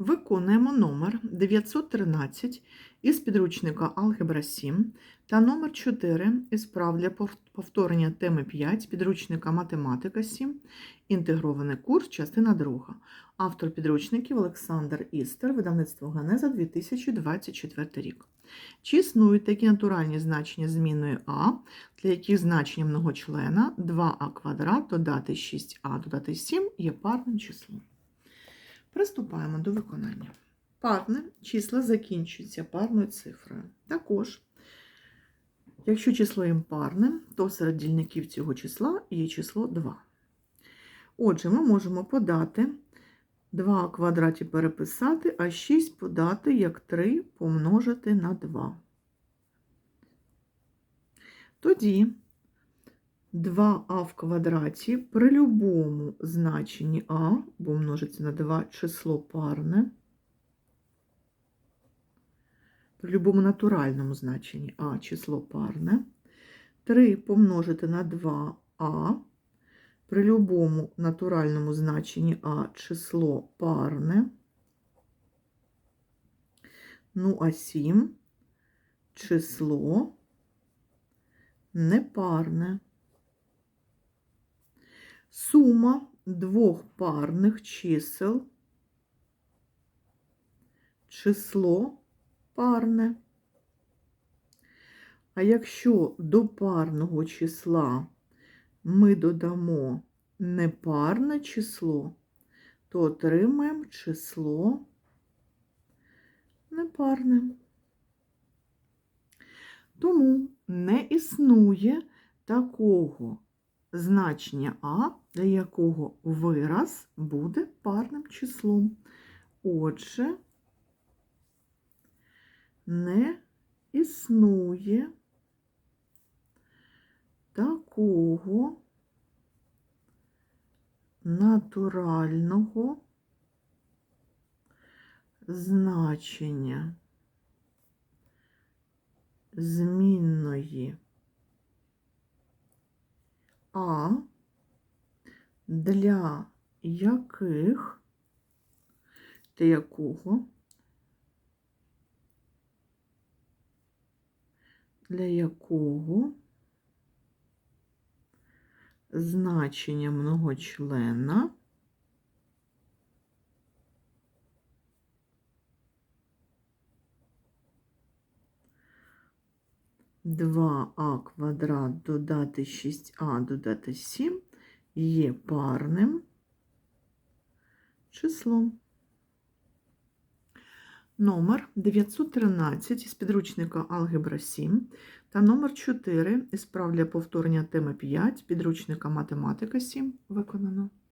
Виконуємо номер 913 із підручника Алгебра 7 та номер 4 із прав для повторення теми 5 підручника Математика 7, інтегрований курс, частина 2. Автор підручників Олександр Істер, видавництво Генеза 2024 рік. Чи існують такі натуральні значення зміною А, для яких значення многочлена 2а квадрат додати 6а додати 7 є парним числом? Приступаємо до виконання. Парне числа закінчуються парною цифрою. Також, якщо число парним, то серед дільників цього числа є число 2. Отже, ми можемо подати 2 в квадраті переписати, а 6 подати як 3 помножити на 2. Тоді 2а в квадраті при любому значенні а, бо множиться на 2 число парне, при любому натуральному значенні а число парне, 3 помножити на 2а, при любому натуральному значенні а число парне, ну а 7 число непарне. Сума двох парних чисел, число парне. А якщо до парного числа ми додамо непарне число, то отримаємо число непарне. Тому не існує такого значення А, для якого вираз буде парним числом. Отже, не існує такого натурального значення змінної а для яких та якого для якого значення многочлена Два а квадрат додати 6а додати 7 є парним числом. Номер 913 із підручника Алгебра 7 та номер 4 із прав для повторення теми 5 підручника Математика 7 виконано.